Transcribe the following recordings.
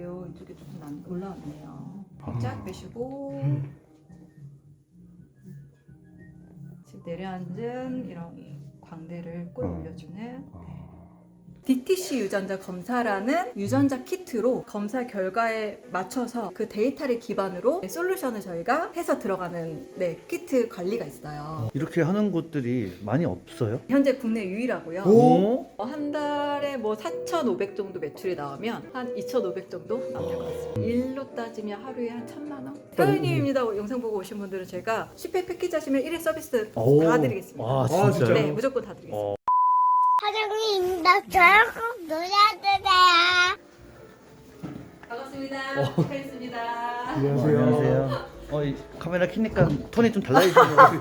그래요. 이쪽에 조금 난 올라왔네요. 쫙 빼시고 지금 내려앉은 이런 광대를 꿀 어. 올려주는 DTC 유전자 검사라는 유전자 키트로 검사 결과에 맞춰서 그 데이터를 기반으로 솔루션을 저희가 해서 들어가는 네, 키트 관리가 있어요. 이렇게 하는 곳들이 많이 없어요? 현재 국내 유일하고요. 오? 어, 한 달에 뭐 4,500 정도 매출이 나오면 한 2,500 정도 나올 것 같습니다. 일로 따지면 하루에 한 1,000만 원? 사연님입니다. 영상 보고 오신 분들은 제가 10회 패키지 하시면 1회 서비스 오. 다 드리겠습니다. 아? 진짜요? 네, 무조건 다 드리겠습니다. 어. 사장님, 나 저랑 꼭 놀아주세요. 반갑습니다. 축하했습니다. 안녕하세요. 안녕하세요. 어, 이 카메라 켜니까 톤이 좀 달라지시는 것 같아요.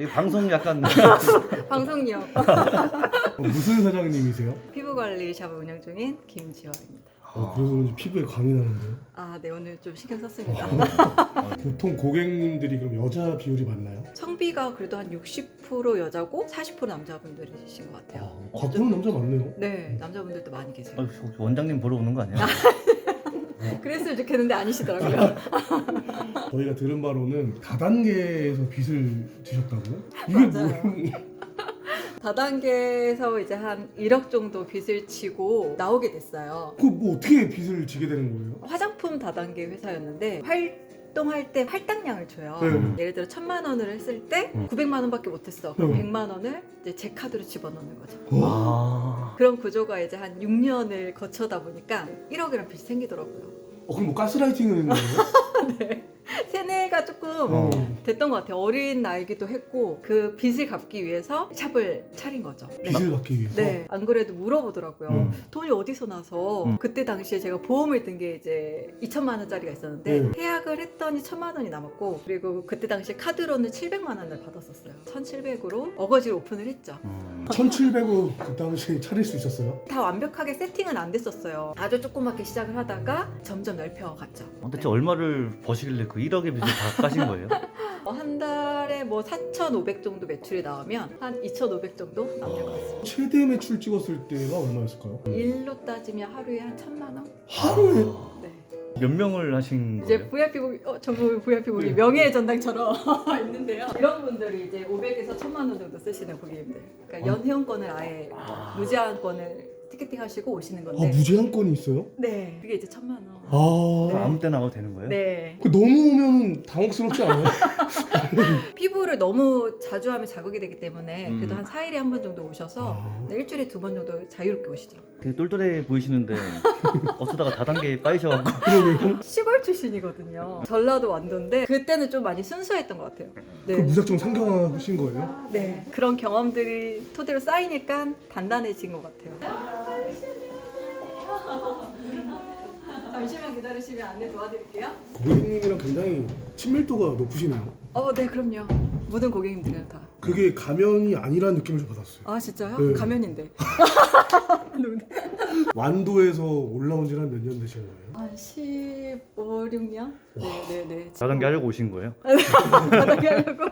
이 방송 약간 방송력 어, 무슨 사장님이세요? 피부 관리 샵을 운영 중인 김지화입니다. 어, 그래서 그런지 피부에 광이 나는데요. 아, 네 오늘 좀 신경 썼습니다. 보통 고객님들이 그럼 여자 비율이 많나요? 성비가 그래도 한 60% 여자고 40% 남자분들이신 것 같아요. 과부는 남자 많네요. 네, 남자분들도 많이 계세요. 어, 혹시 원장님 보러 오는 거 아니에요? 그랬으면 좋겠는데 아니시더라고요. 저희가 들은 바로는 다단계에서 빚을 지셨다고? 이게 맞아요. 뭐? 다단계에서 이제 한 1억 정도 빚을 치고 나오게 됐어요. 그 뭐 어떻게 빚을 지게 되는 거예요? 화장품 다단계 회사였는데 활동할 때 할당량을 줘요. 네. 예를 들어 천만 원을 했을 때 음. 900만 원밖에 못했어. 그럼 음. 100만 원을 이제 제 카드로 집어넣는 거죠. 어? 아. 그런 구조가 이제 한 6년을 거쳐다 보니까 1억이라는 빚이 생기더라고요. 어, 그럼 뭐 가스라이팅을 했는 거예요? 네. 세뇌가 조금 어. 됐던 것 같아요. 어린 나이기도 했고 그 빚을 갚기 위해서 샵을 차린 거죠. 네. 빚을 갚기 위해서? 네, 안 그래도 물어보더라고요. 음. 돈이 어디서 나서 음. 그때 당시에 제가 보험을 든 게 이제 2천만 원짜리가 있었는데 네. 계약을 했더니 천만 원이 남았고 그리고 그때 당시에 카드로는 700만 원을 받았었어요. 1,700으로 어거지로 오픈을 했죠. 음. 1700원 그 당시에 차릴 수 있었어요? 다 완벽하게 세팅은 안 됐었어요. 아주 조그맣게 시작을 하다가 점점 넓혀갔죠. 도대체 얼마를 버시길래 그 1억의 빚을 다 까신 거예요? 어, 한 달에 뭐 4,500 정도 매출이 나오면 한 2,500 정도 나올 것 같습니다. 최대 매출 찍었을 때가 얼마였을까요? 일로 따지면 하루에 한 1,000만 원? 하루에? 네. 몇 명을 하신 이제 거예요? VIP 고객, 어, 전부 VIP 고객 네. 명예의 전당처럼 있는데요. 이런 분들이 이제 500에서 1000만 원 정도 쓰시는 고객님들. 그러니까 연 회원권을 아예 아. 무제한권을 티켓팅 하시고 오시는 아, 건데. 무제한권이 있어요? 네. 그게 이제 1000만 원. 아. 그럼 아무 때나 와도 되는 거예요? 네. 그 너무 오면 당혹스럽지 않아요? 피부를 너무 자주 하면 자극이 되기 때문에 음. 그래도 한 4일에 한 번 정도 오셔서 아. 네, 일주일에 두 번 정도 자유롭게 오시죠. 되게 똘똘해 보이시는데 어쩌다가 다단계에 빠이셔가지고 그러게요. 시골 출신이거든요. 전라도 완도인데 그때는 좀 많이 순수했던 것 같아요. 그 네. 무작정 상경하신 거예요? 네, 그런 경험들이 토대로 쌓이니까 단단해진 것 같아요. 잠시만 기다리시면 안내 도와드릴게요. 고객님이랑 굉장히 친밀도가 높으시네요. 어, 네, 그럼요. 모든 고객님들은 다. 그게 가면이 아니라는 느낌을 좀 받았어요. 아, 진짜요? 네. 가면인데. 완도에서 올라온 지는 몇 년 되신 거예요? 한 15, 6년? 네, 네, 네. 다단계 하려고 오신 거예요? 바닥에 하려고.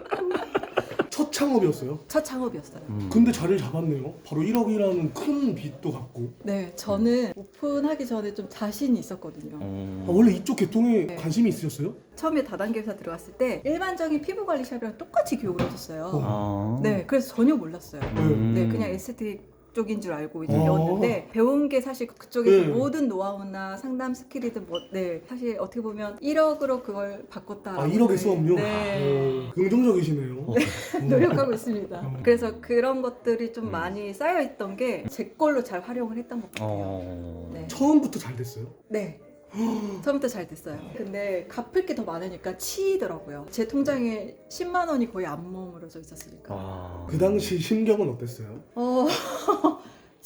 첫 창업이었어요. 첫 창업이었어요. 음. 근데 자리를 잡았네요. 바로 1억이라는 큰 빚도 갚고. 네, 저는 오픈하기 전에 좀 자신이 있었거든요. 어. 아, 원래 이쪽 계통에 네. 관심이 있으셨어요? 처음에 다단계 회사 들어갔을 때 일반적인 피부 관리 샵이랑 똑같이 교육을 해줬어요. 아. 네, 그래서 전혀 몰랐어요. 음. 네, 그냥 에스테틱 쪽인 줄 알고 이제 어. 배웠는데 배운 게 사실 그쪽에서 네. 모든 노하우나 상담 스킬이든 뭐, 네, 사실 어떻게 보면 1억으로 그걸 바꿨다. 아, 1억의 수업료? 네. 어, 긍정적이시네요. 어. 어. 노력하고 있습니다. 어. 그래서 그런 것들이 좀 음. 많이 쌓여 있던 게 제 걸로 잘 활용을 했던 것 같아요. 어. 네. 처음부터 잘 됐어요? 네. 처음부터 잘 됐어요. 근데 갚을 게 더 많으니까 치이더라고요. 제 통장에 10만 원이 거의 안 머물러져 있었으니까. 아. 그 당시 심경은 어땠어요? 어,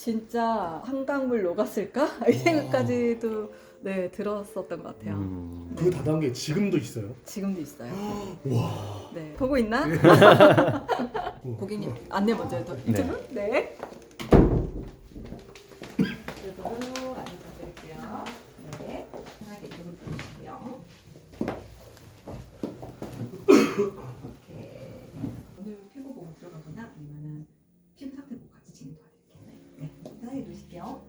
진짜 한강물 녹았을까? 이 생각까지도 네 들었었던 것 같아요. 음. 그 다단계 지금도 있어요? 지금도 있어요. 와. 네 보고 있나? 어. 고객님 안내 먼저 해도 네. 네. 이쪽으로 안내 부탁드릴게요. 네. 편하게 이쪽으로 들어주시고요. 이렇게 오늘 피부 보고 들어가거나 아니면은 피부 상태 보고 같이 진행 도와드릴게요. 네. 네. 편하게 누우실게요.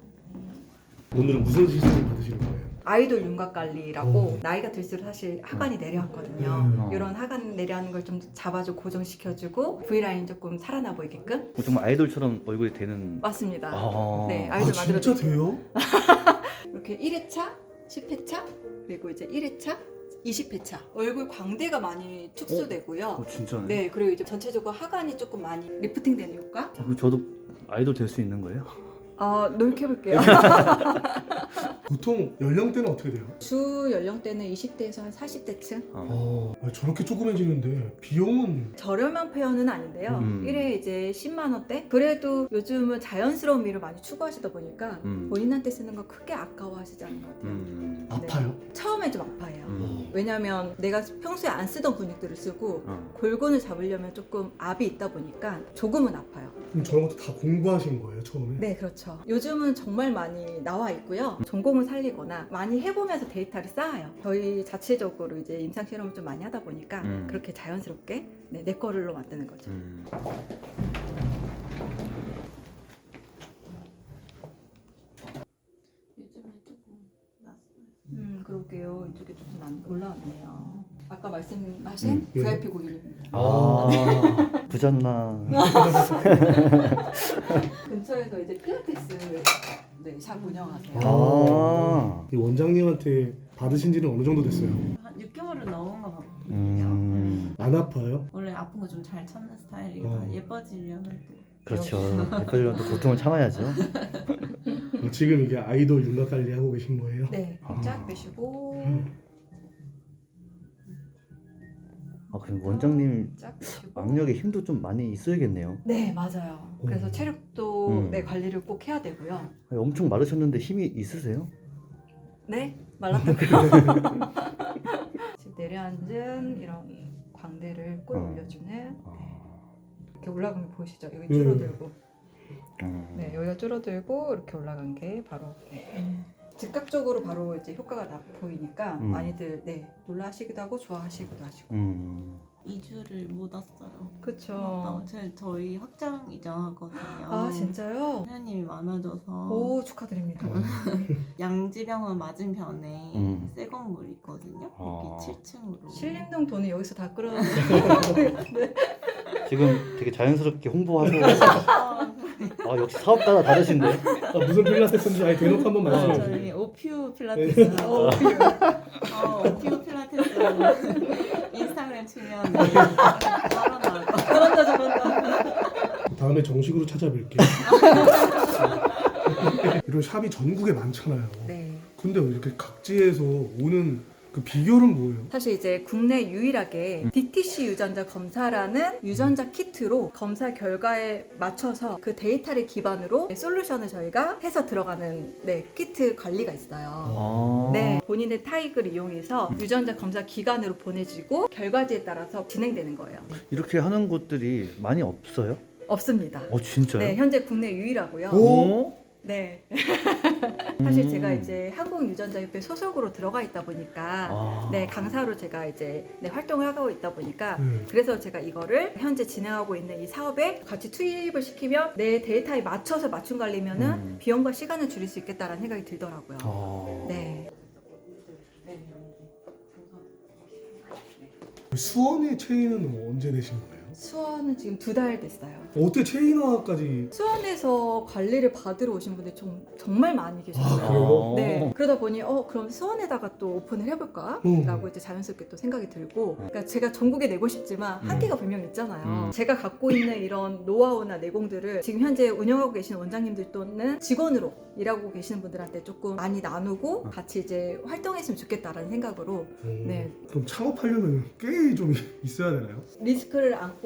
오늘은 무슨 시술을 받으시는 거예요? 아이돌 윤곽 관리라고 오. 나이가 들수록 사실 하관이 내려앉거든요. 음. 이런 하관 내려앉는 걸 좀 잡아주고 고정시켜주고 V라인 조금 살아나 보이게끔 어, 정말 아이돌처럼 얼굴이 되는. 맞습니다. 아. 네, 아 아이돌 진짜 만들어주고 돼요? 이렇게 1회차, 10회차, 그리고 이제 1회차, 20회차 얼굴 광대가 많이 축소되고요. 어, 진짜네. 네, 그리고 이제 전체적으로 하관이 조금 많이 리프팅되는 효과. 어, 그럼 저도 아이돌 될 수 있는 거예요? 어, 노력해볼게요. 보통 연령대는 어떻게 돼요? 주 연령대는 20대에서 한 40대층. 어. 어, 저렇게 조그매지는데 비용은 저렴한 표현은 아닌데요. 음. 1회 이제 10만 원대. 그래도 요즘은 자연스러운 미를 많이 추구하시다 보니까 음. 본인한테 쓰는 거 크게 아까워하시지 않는 것 같아요. 음. 아파요? 처음에 좀 아파해요. 음. 왜냐면 내가 평소에 안 쓰던 근육들을 쓰고 어. 골gon을 잡으려면 조금 압이 있다 보니까 조금은 아파요. 그럼 저런 것도 다 공부하신 거예요 처음에? 네, 그렇죠. 요즘은 정말 많이 나와 있고요. 전공 을 살리거나 많이 해보면서 데이터를 쌓아요. 저희 자체적으로 이제 임상 실험을 좀 많이 하다 보니까 음. 그렇게 자연스럽게 네, 내 거를로 만드는 거죠. 음. 요즘에 조금 낯서요. 음, 그러게요. 이쪽에 조금 안 올라왔네요. 아까 말씀하신 음, 예. VIP 고객입니다. 아. 부잣나. 근처에서 이제 필라테스 네, 샵 운영하세요. 아. 이 원장님한테 받으신 지는 어느 정도 됐어요? 한 6개월은 넘은 것 같거든요. 음. 안 아파요? 원래 아픈 거 좀 잘 참는 스타일이라 어. 예뻐지려면 또 그렇죠. 예뻐지려면 또 고통을 참아야죠. 어, 지금 이게 아이돌 윤곽 관리 하고 계신 거예요? 네, 아. 쫙 빼시고 음. 아, 그럼 원장님 쫙 빼시고 악력에 힘도 좀 많이 있어야겠네요. 네, 맞아요. 그래서 음. 체력도 음. 네, 관리를 꼭 해야 되고요. 아니, 엄청 마르셨는데 힘이 있으세요? 네, 말랐다고요. 지금 내려앉은 이런 광대를 꼭 어. 올려주는 아. 이렇게 올라가면 보이시죠? 여기 음. 줄어들고 음. 네, 여기가 줄어들고 이렇게 올라간 게 바로 네. 즉각적으로 바로 이제 효과가 나 보이니까 음. 많이들 네 놀라시기도 하고 좋아하시기도 하시고. 음. 2주를 못 왔어요. 그쵸. 어, 제, 저희 확장 이장하거든요. 아 진짜요? 회원님이 많아져서 오 축하드립니다. 양지병원 맞은편에 음. 새 건물 있거든요. 아. 여기 7층으로. 신림동 돈은 여기서 다 끌어. 지금 되게 자연스럽게 홍보하고 아, 아 역시 사업가가 다르신데 아, 무슨 필라테스인지 아예 대놓고 한번 말씀해 주세요. 저희 오퓨 필라테스. 어, 어, 오퓨 필라테스. 인스타그램 치면 네, 바로 나올 거. 잘한다 잘한다. 다음에 정식으로 찾아뵐게요. 이런 샵이 전국에 많잖아요. 네. 근데 왜 이렇게 각지에서 오는 그 비결은 뭐예요? 사실 이제 국내 유일하게 DTC 유전자 검사라는 유전자 키트로 검사 결과에 맞춰서 그 데이터를 기반으로 솔루션을 저희가 해서 들어가는 네, 키트 관리가 있어요. 아. 네, 본인의 타익을 이용해서 유전자 검사 기관으로 보내지고 결과지에 따라서 진행되는 거예요. 이렇게 하는 곳들이 많이 없어요? 없습니다. 어 진짜요? 네, 현재 국내 유일하고요. 오? 네. 사실 음. 제가 이제 한국유전자협회 소속으로 들어가 있다 보니까 아. 네, 강사로 제가 이제 네, 활동을 하고 있다 보니까 네. 그래서 제가 이거를 현재 진행하고 있는 이 사업에 같이 투입을 시키면 내 데이터에 맞춰서 맞춤 관리면은 음. 비용과 시간을 줄일 수 있겠다라는 생각이 들더라고요. 아. 네. 수원의 체인은 언제 되신 거예요? 수원은 지금 두 달 됐어요. 어떻게 체인화까지 수원에서 관리를 받으러 오신 분들이 좀, 정말 많이 계셨어요. 아, 그래요? 네. 그러다 보니 어 그럼 수원에다가 또 오픈을 해볼까? 음. 라고 이제 자연스럽게 또 생각이 들고 그러니까 제가 전국에 내고 싶지만 음. 한계가 분명히 있잖아요. 음. 제가 갖고 있는 이런 노하우나 내공들을 지금 현재 운영하고 계신 원장님들 또는 직원으로 일하고 계시는 분들한테 조금 많이 나누고 같이 이제 활동했으면 좋겠다라는 생각으로 음, 네. 그럼 창업하려면 꽤 좀 있어야 되나요? 리스크를 안고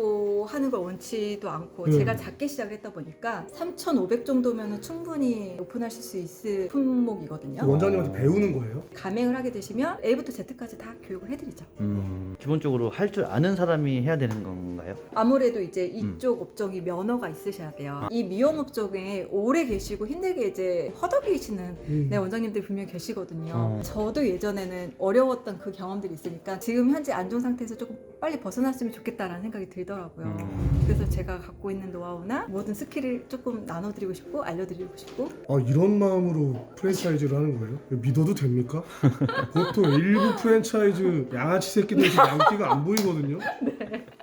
하는 걸 원치도 않고 음. 제가 작게 시작을 했다 보니까 3,500 정도면 충분히 오픈하실 수 있을 품목이거든요. 원장님한테 배우는 거예요? 가맹을 하게 되시면 A부터 Z까지 다 교육을 해드리죠. 음, 기본적으로 할 줄 아는 사람이 해야 되는 건가요? 아무래도 이제 음. 이쪽 업종이 면허가 있으셔야 돼요. 이 미용 업종에 오래 계시고 힘들게 이제 허덕이시는 음. 네, 원장님들 분명히 계시거든요. 어. 저도 예전에는 어려웠던 그 경험들이 있으니까 지금 현재 안정 상태에서 조금 빨리 벗어났으면 좋겠다라는 생각이 들더라고요. 음. 그래서 제가 갖고 있는 노하우나 모든 스킬을 조금 나눠드리고 싶고 알려드리고 싶고 아 이런 마음으로 프랜차이즈를 하는 거예요? 믿어도 됩니까? 보통 일부 프랜차이즈 양아치 새끼들이 양기가 안 보이거든요.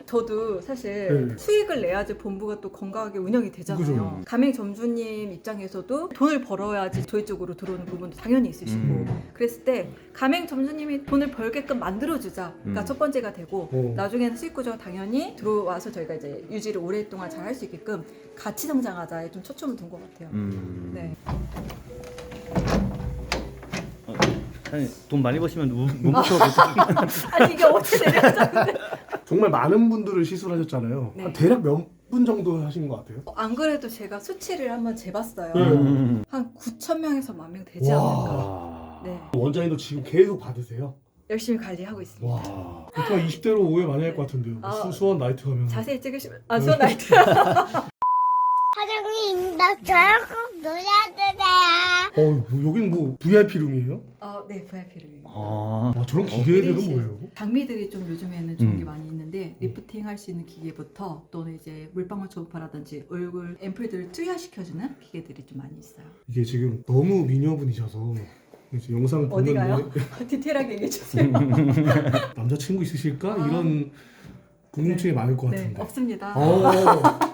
저도 사실 네. 수익을 내야지 본부가 또 건강하게 운영이 되잖아요. 그죠. 가맹 점주님 입장에서도 돈을 벌어야지 저희 쪽으로 들어오는 부분도 당연히 있으시고 음. 그랬을 때 가맹 점주님이 돈을 벌게끔 만들어주자가 음. 첫 번째가 되고 어. 나중에는 수익 구조가 당연히 들어와서 저희가 이제 유지를 오랫동안 잘 할 수 있게끔 같이 성장하자에 좀 초점을 둔 것 같아요. 음. 네. 어, 사장님 돈 많이 버시면 못 아니 이게 어떻게 내려졌는데? 정말 많은 분들을 시술하셨잖아요. 네. 한 대략 몇 분 정도 하신 것 같아요? 안 그래도 제가 수치를 한번 재봤어요. 음. 한 9천 명에서 만 명 되지 않을까. 와. 네. 원장님도 지금 계속 받으세요? 열심히 관리하고 있습니다. 와. 보통 20대로 오해 많이 할 것 같은데요. 아. 수, 수원 나이트 가면. 자세히 찍으시면 아 수원 나이트 사장님, 나꼭 놀아주세요. 어, 여긴 뭐 VIP 룸이에요? 어 네 VIP를 아. 와, 저런 기계들은 일인실. 뭐예요? 장비들이 좀 요즘에는 좋은 게 음. 많이 있는데 리프팅 할 수 있는 기계부터 또는 이제 물방울 초음파라든지 얼굴 앰플들을 투여시켜주는 기계들이 좀 많이 있어요. 이게 지금 너무 미녀분이셔서 이제 영상 보는데 어디가요? 디테일하게 얘기해 주세요. 남자친구 있으실까? 아. 이런 궁금증이 많을 것 네 같은데. 없습니다. 어.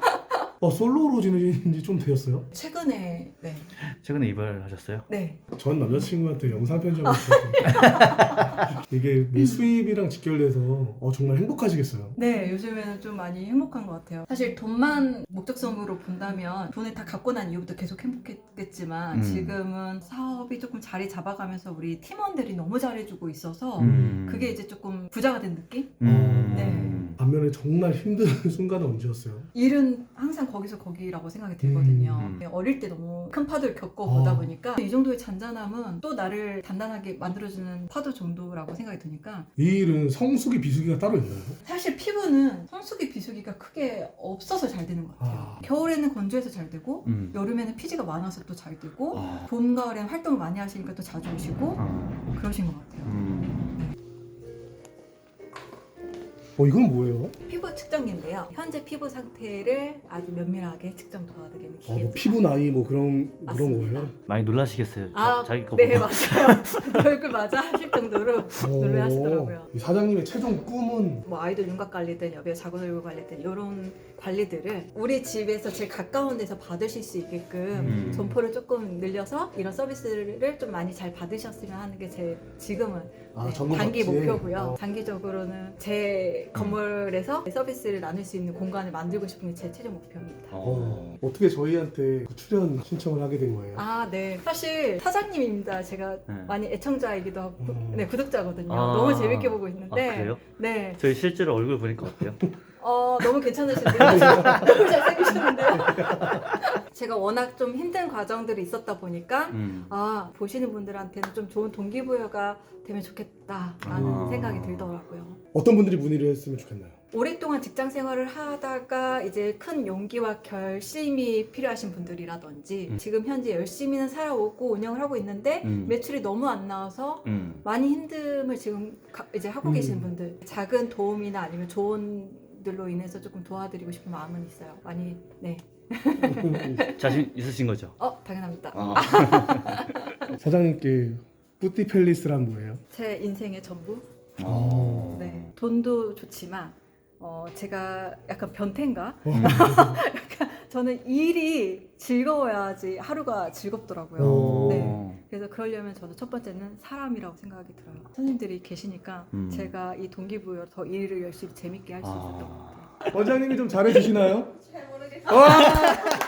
어, 솔로로 지내신 지 좀 되었어요? 최근에 네 최근에 이별하셨어요? 네. 전 남자친구한테 영상 편집을 했거든요. 이게 뭐 수입이랑 직결돼서 어, 정말 행복하시겠어요. 네, 요즘에는 좀 많이 행복한 것 같아요. 사실 돈만 목적성으로 본다면 돈을 다 갖고 난 이후부터 계속 행복했겠지만 음. 지금은 사업이 조금 자리 잡아가면서 우리 팀원들이 너무 잘해주고 있어서 음. 그게 이제 조금 부자가 된 느낌? 음. 네. 반면에 정말 힘든 순간은 언제였어요? 일은 항상 거기서 거기라고 생각이 들거든요. 음. 네, 어릴 때 너무 큰 파도를 겪어보다 아. 보니까 이 정도의 잔잔함은 또 나를 단단하게 만들어주는 파도 정도라고 생각이 드니까 이 일은 성수기 비수기가 따로 있나요? 사실 피부는 성수기 비수기가 크게 없어서 잘 되는 것 같아요. 아. 겨울에는 건조해서 잘 되고 음. 여름에는 피지가 많아서 또 잘 되고 아. 봄 가을에는 활동을 많이 하시니까 또 자주 오시고 아. 그러신 것 같아요. 음. 어 이건 뭐예요? 피부 측정기인데요. 현재 피부 상태를 아주 면밀하게 측정 도와드리는 어, 기계. 뭐 피부 나이 뭐 그런 그런 맞습니다. 거예요? 많이 놀라시겠어요. 아, 자기 거 네 보고. 맞아요. 얼굴 맞아 하실 정도로 놀라시더라고요. 어, 이 사장님의 최종 꿈은 뭐 아이돌 윤곽 관리든 여배 자궁 얼굴 관리든 이런 관리들을 우리 집에서 제일 가까운 데서 받으실 수 있게끔 음. 점포를 조금 늘려서 이런 서비스를 좀 많이 잘 받으셨으면 하는 게 제 지금은 아, 네, 단기. 목표고요. 어. 장기적으로는 제 건물에서 서비스를 나눌 수 있는 공간을 만들고 싶은 게 제 최종 목표입니다. 어, 어떻게 저희한테 출연 신청을 하게 된 거예요? 아, 네. 사실 사장님입니다. 제가 네. 많이 애청자이기도 하고, 음. 네, 구독자거든요. 아. 너무 재밌게 보고 아, 있는데, 그래요? 네. 저희 실제로 얼굴 보니까 어때요? 어, 너무 괜찮으신데요? 너무 잘생기셨는데요? 제가 워낙 좀 힘든 과정들이 있었다 보니까, 음. 아, 보시는 분들한테는 좀 좋은 동기부여가 되면 좋겠다라는 아. 생각이 들더라고요. 어떤 분들이 문의를 했으면 좋겠나요? 오랫동안 직장 생활을 하다가 이제 큰 용기와 결심이 필요하신 분들이라든지 음. 지금 현재 열심히는 살아오고 운영을 하고 있는데 음. 매출이 너무 안 나와서 음. 많이 힘듦을 지금 가- 이제 하고 음. 계시는 분들 작은 도움이나 아니면 조언들로 인해서 조금 도와드리고 싶은 마음은 있어요. 많이 네. 자신 있으신 거죠? 어 당연합니다. 아. 사장님께 뿌띠 팰리스란 뭐예요? 제 인생의 전부. 어. 네. 돈도 좋지만 어 제가 약간 변태인가? 어. 저는 일이 즐거워야지 하루가 즐겁더라고요. 오. 네. 그래서 그러려면 저는 첫 번째는 사람이라고 생각이 들어요. 선생님들이 계시니까 음. 제가 이 동기부여 더 일을 열심히 재밌게 할 수 있었던 것 아. 같아요. 원장님이 좀 잘해주시나요? 잘 모르겠어요.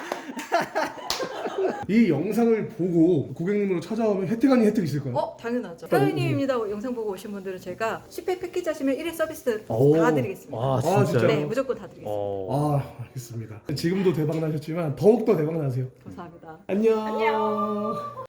이 영상을 보고 고객님으로 찾아오면 혜택 아닌 혜택 있을까요? 어 당연하죠. 사장님입니다 영상 보고 오신 분들은 제가 10회 패키지 하시면 1회 서비스 오. 다 드리겠습니다. 아, 아, 진짜요? 진짜요? 네 무조건 다 드리겠습니다. 어. 아 알겠습니다. 지금도 대박 나셨지만 더욱 더 대박 나세요. 감사합니다. 안녕. 안녕.